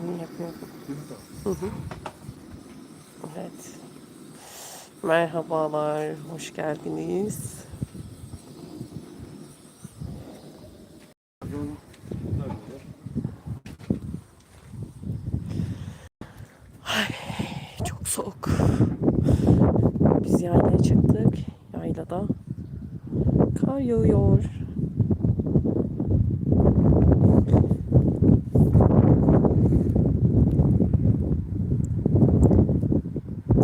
tahmin yapıyorum. Hı hı. Evet. Merhabalar, hoş geldiniz. Ay, çok soğuk. Biz yaylaya çıktık. Yaylada kar yağıyor.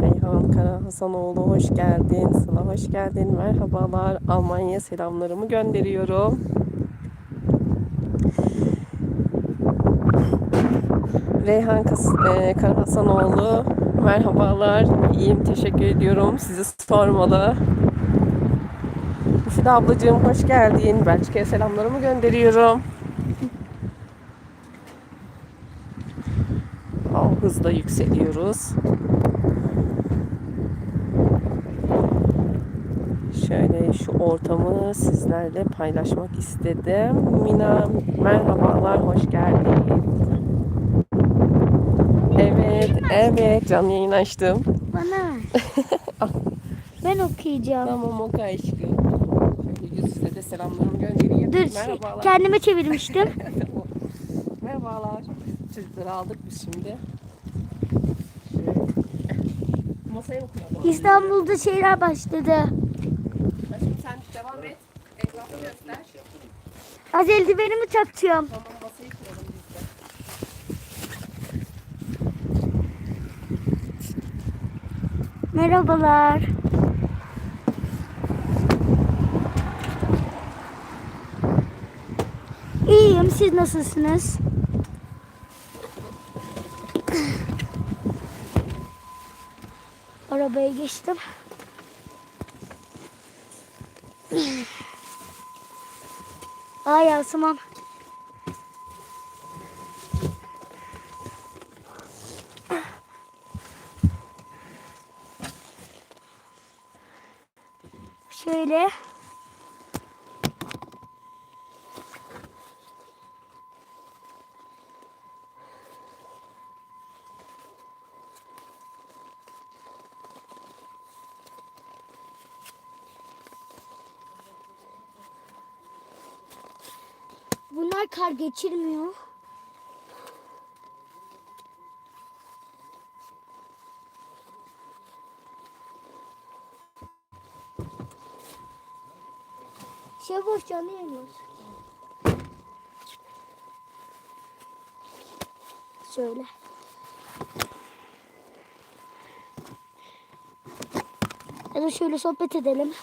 Reyhan Kara Hasanoğlu hoş geldin. Sıla hoş geldin. Merhabalar. Almanya selamlarımı gönderiyorum. Reyhan e, Kara Hasanoğlu merhabalar. İyiyim teşekkür ediyorum. Sizi sormalı. Müfide ablacığım hoş geldin. Belçika'ya selamlarımı gönderiyorum. Oh, hızla yükseliyoruz. Şöyle şu ortamı sizlerle paylaşmak istedim. Mina merhabalar, hoş geldin. Evet, evet canlı yayın açtım. Bana ben okuyacağım. Tamam o aşkım. Şöyle yüz yüze de selamlarımı göndereyim. Dur Merhabalar. kendime çevirmiştim. Merhabalar. Çocukları aldık biz şimdi. Masaya okuyalım. İstanbul'da şeyler başladı. Aşkım sen devam et. Etrafı göster. Az eldivenimi takıyorum. Tamam. Merhabalar. İyiyim. Siz nasılsınız? Arabaya geçtim. Ay Asuman. Şöyle. Kar geçirmiyor. Şey boş. Şöyle. Ya şöyle sohbet edelim.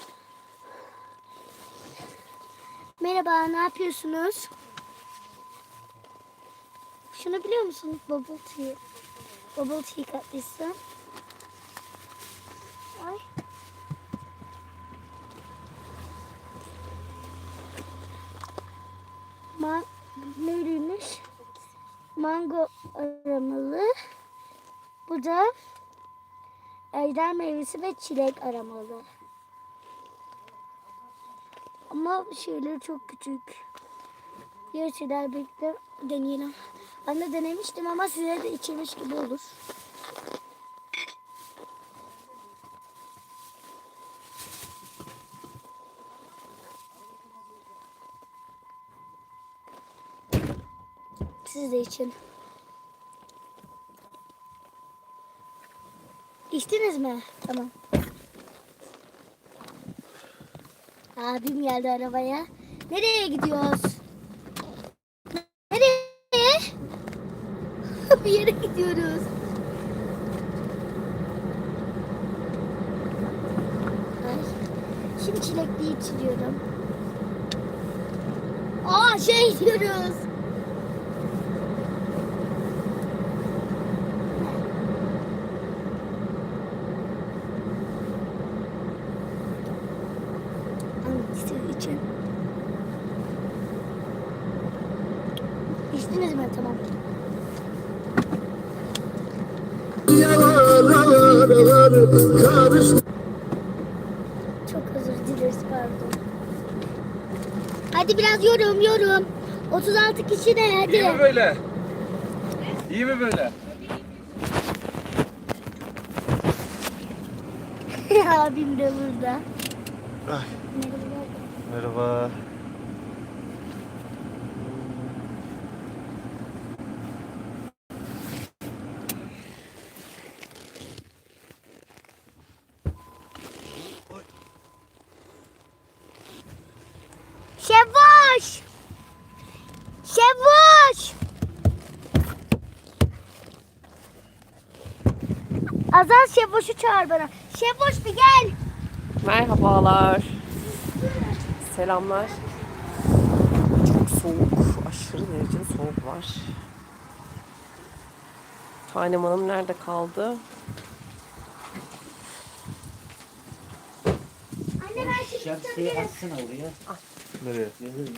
Merhaba, ne yapıyorsunuz? Şunu biliyor musunuz? Bubble tea. Bubble tea katlısı. Ay. Ma neymiş? Mango aromalı. Bu da ejder meyvesi ve çilek aromalı. Ama şeyleri çok küçük. Diğer şeyler birlikte deneyelim. Ben de denemiştim ama size de içirmiş gibi olur. Siz de için. İçtiniz mi? Tamam. Abim geldi arabaya. Nereye gidiyoruz? Nereye? Gidiyoruz. Ay, Şimdi çilekli içiyorum. Aa şey diyoruz. Pardon. Hadi biraz yorum yorum. 36 kişi de hadi. İyi mi böyle? İyi mi böyle? Abim de burada. Ay. Merhaba. Merhaba. Şevoş! Şevoş! Azal Şevoş'u çağır bana. Şevoş bir gel. Merhabalar. Selamlar. Çok soğuk. Aşırı derecede soğuk var. Tanem Hanım nerede kaldı? Anne Şemsiye atsana oraya. Nereye? Gelir mi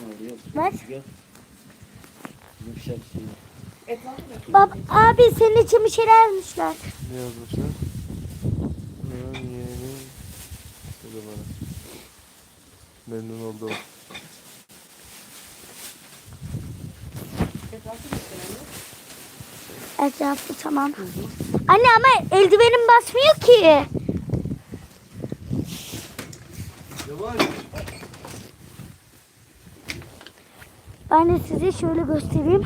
oraya? Şemsiye. Bab abi senin için bir şeyler almışlar. Ne yazmışlar? Ben yeğenim. Söyle bana. Memnun oldum. Etrafı tamam. Anne ama eldivenim basmıyor ki. Ben de size şöyle göstereyim.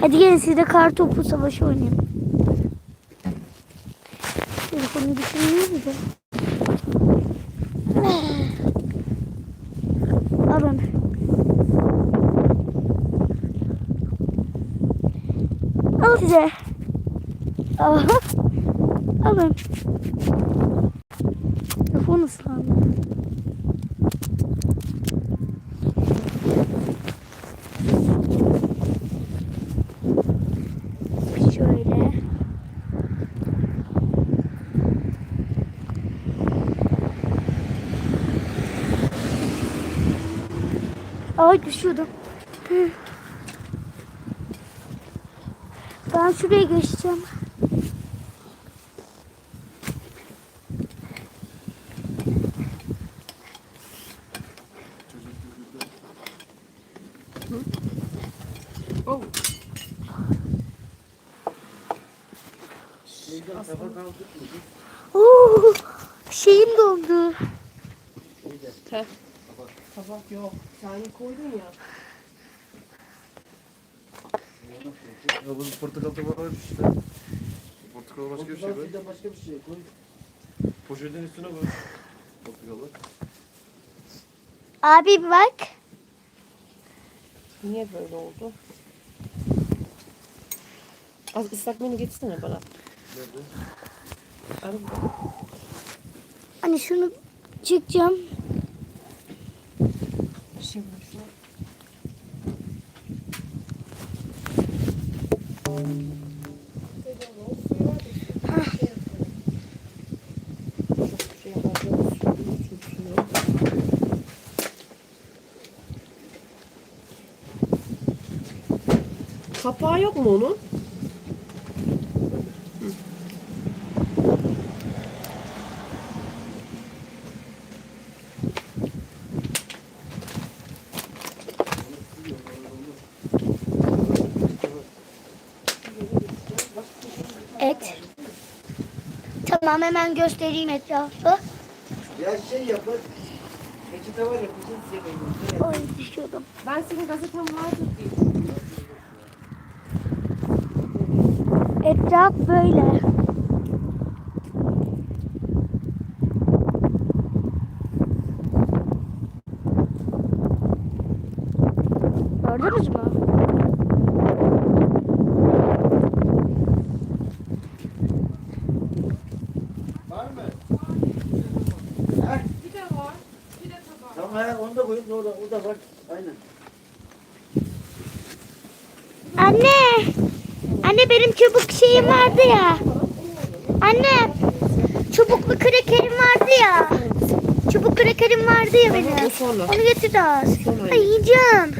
Hadi gelin siz de kar topu savaşı oynayalım. Telefonu düşünmüyor mu? Alın. Al size. Aha. Alın. Telefon ıslandı. Ay düşüyordum. Hı. Ben şuraya geçeceğim. Oh. Oo, şeyim doldu. Tabak yok. Sen koydun ya. Ya bu portakal tabağı var işte. Portakal başka bir şey. Bir de başka bir şey koy. Poşetin üstüne koy. Portakalı. Abi bir bak. Niye böyle oldu? Az ıslak mendil getirsene bana. Nerede? Arada. Hani şunu çekeceğim. Kapağı yok mu onun? Et. Tamam hemen göstereyim etrafı. Ya şey yapın. Peçete var ya size. Ay düşüyordum. Ben senin gazeten vardır diye Etraf böyle. Gördünüz mü? Var mı? Ha? Bir de var. Bir de tabak. Tamam onu da koyun. Orada, orada. Aynen. Anne. Anne benim çubuk şeyim vardı ya. Anne. Çubuklu krekerim vardı ya. Çubuk krekerim vardı ya benim. o sonra. Onu getir az. Sonra Ay yiyeceğim.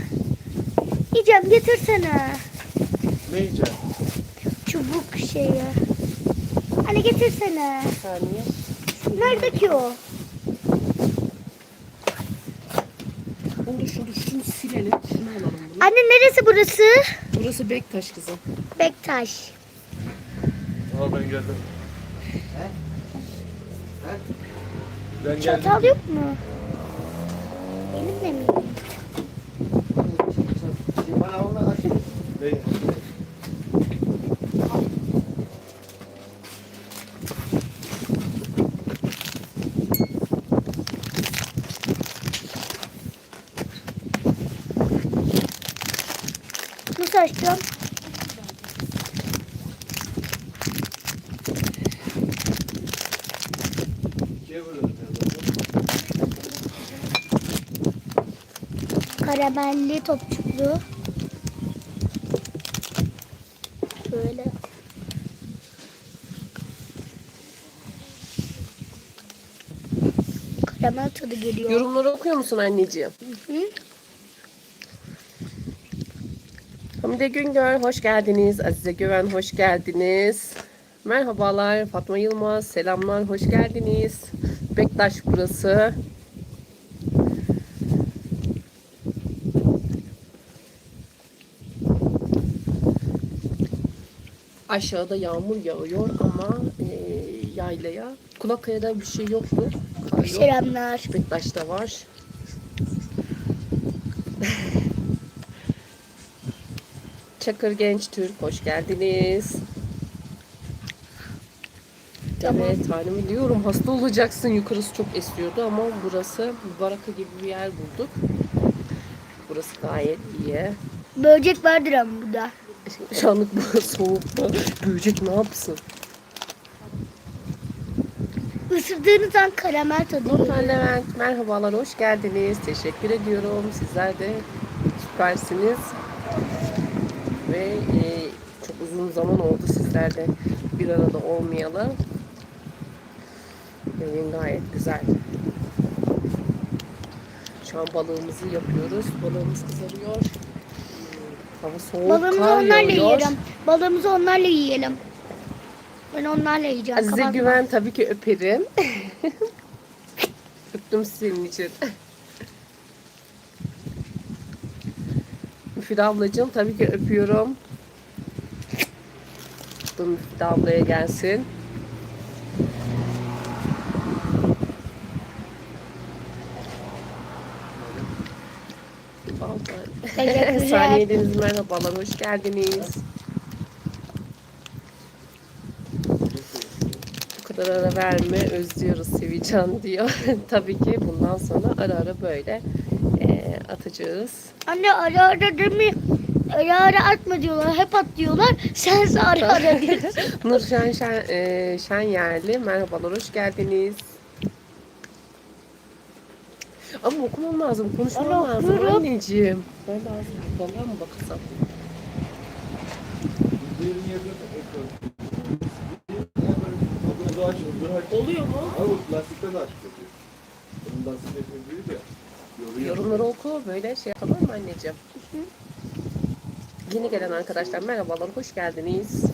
Yiyeceğim getirsene. Ne yiyeceksin? Çubuk şeyi. Anne getirsene. Bir saniye. Nerede ki o? Da şunu, şunu silelim. Şunu alalım bunu. Anne neresi burası? Burası Bektaş kızım. Bektaş. Aa ben geldim. Ben geldim. Çatal yok mu? Elimle mi? Bana onu aç. Ne? Nasıl açacağım? Ya. Karamelli topçuklu. Böyle. Karamel tadı geliyor. Yorumları okuyor musun anneciğim? Hı? Hamide Güngör hoş geldiniz. Azize Güven hoş geldiniz. Merhabalar Fatma Yılmaz selamlar hoş geldiniz. Bektaş burası. Aşağıda yağmur yağıyor ama e, yaylaya. Kulakkaya'da bir şey yoktu. Kar yok. Selamlar. Var. Çakır Genç Türk hoş geldiniz. Tamam. Evet hanım biliyorum hasta olacaksın yukarısı çok esiyordu ama burası baraka gibi bir yer bulduk. Burası gayet iyi. Böcek vardır ama burada. Şu anlık bu soğukta böcek ne yapsın? Isırdığınız an karamel tadı. Levent merhabalar hoş geldiniz. Teşekkür ediyorum. Sizler de süpersiniz. Ve e, çok uzun zaman oldu sizlerle bir arada olmayalı. Yayın gayet güzel. Şu an balığımızı yapıyoruz. Balığımız kızarıyor. Hava soğuk, Balığımızı kar onlarla yağıyor. yiyelim. Balığımızı onlarla yiyelim. Ben onlarla yiyeceğim. Azize kapatma. Güven tabii ki öperim. Öptüm senin için. Müfide ablacığım tabii ki öpüyorum. Müfide ablaya gelsin. Teşekkürler. Saniye Deniz merhabalar, hoş geldiniz. Bu kadar ara verme, özlüyoruz Sevican diyor. Tabii ki bundan sonra ara ara böyle eee, atacağız. Anne ara ara demi ara ara atma diyorlar. Hep at diyorlar. Sense ara ara diyorsun. Nurşen Şen, eee, Şen Yerli, merhabalar, hoş geldiniz. Ama okumam lazım, konuşmam Ana, lazım okuyorum. anneciğim. Ben az balığa mı aç. Oluyor mu? Abi lastikte de açık yapıyor. Bunun lastik ekmeği büyük ya. Yorumları oku, böyle şey yapalım mı anneciğim? Yeni gelen arkadaşlar merhabalar, hoş geldiniz.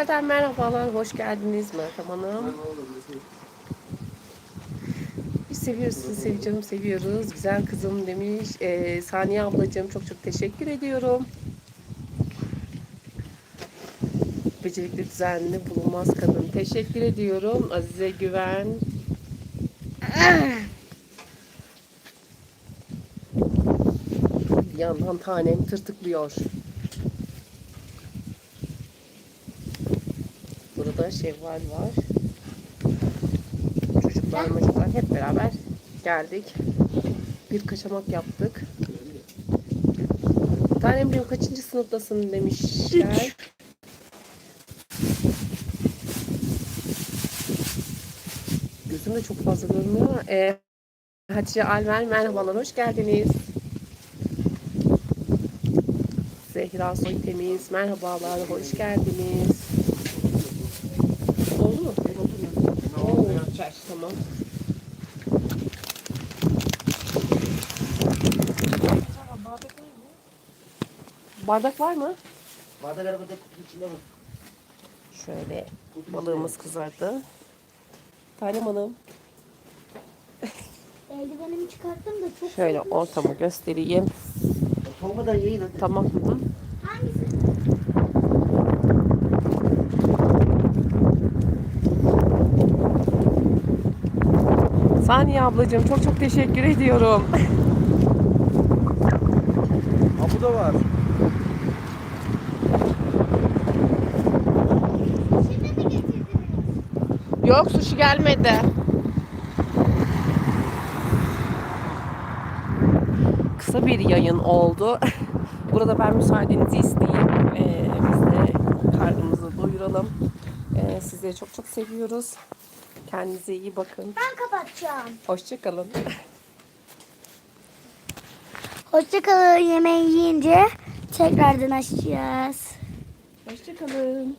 Meltem merhabalar, hoş geldiniz Meltem Hanım. Biz seviyoruz sizi seviyoruz. Güzel kızım demiş. Ee, Saniye ablacığım çok çok teşekkür ediyorum. Becerikli düzenli bulunmaz kadın. Teşekkür ediyorum. Azize Güven. Bir yandan tanem tırtıklıyor. Burada Şevval var. Çocuklar çocuklar hep beraber geldik. Bir kaçamak yaptık. Tanemciğim kaçıncı sınıftasın demişler. Gözüm de çok fazla görünmüyor. Ee, Hatice Alver merhabalar hoş geldiniz. Zehra Soytemiz merhabalar hoş geldiniz. Oldu mu? Oo, süper, tamam. Bardak var mı? Bardak arabada içinde var. Şöyle balığımız kızardı. Tanem Hanım Eldivenimi çıkarttım da çok şöyle ortamı göstereyim. Soğumadan yiyin hadi. Tamam. Saniye ablacığım çok çok teşekkür ediyorum. Ha bu da var. Yok sushi gelmedi. Kısa bir yayın oldu. Burada ben müsaadenizi isteyeyim. Ee, biz de karnımızı doyuralım. Ee, sizleri çok çok seviyoruz. Kendinize iyi bakın. Ben kapatacağım. Hoşçakalın. Hoşçakalın yemeği yiyince tekrardan açacağız. Hoşçakalın.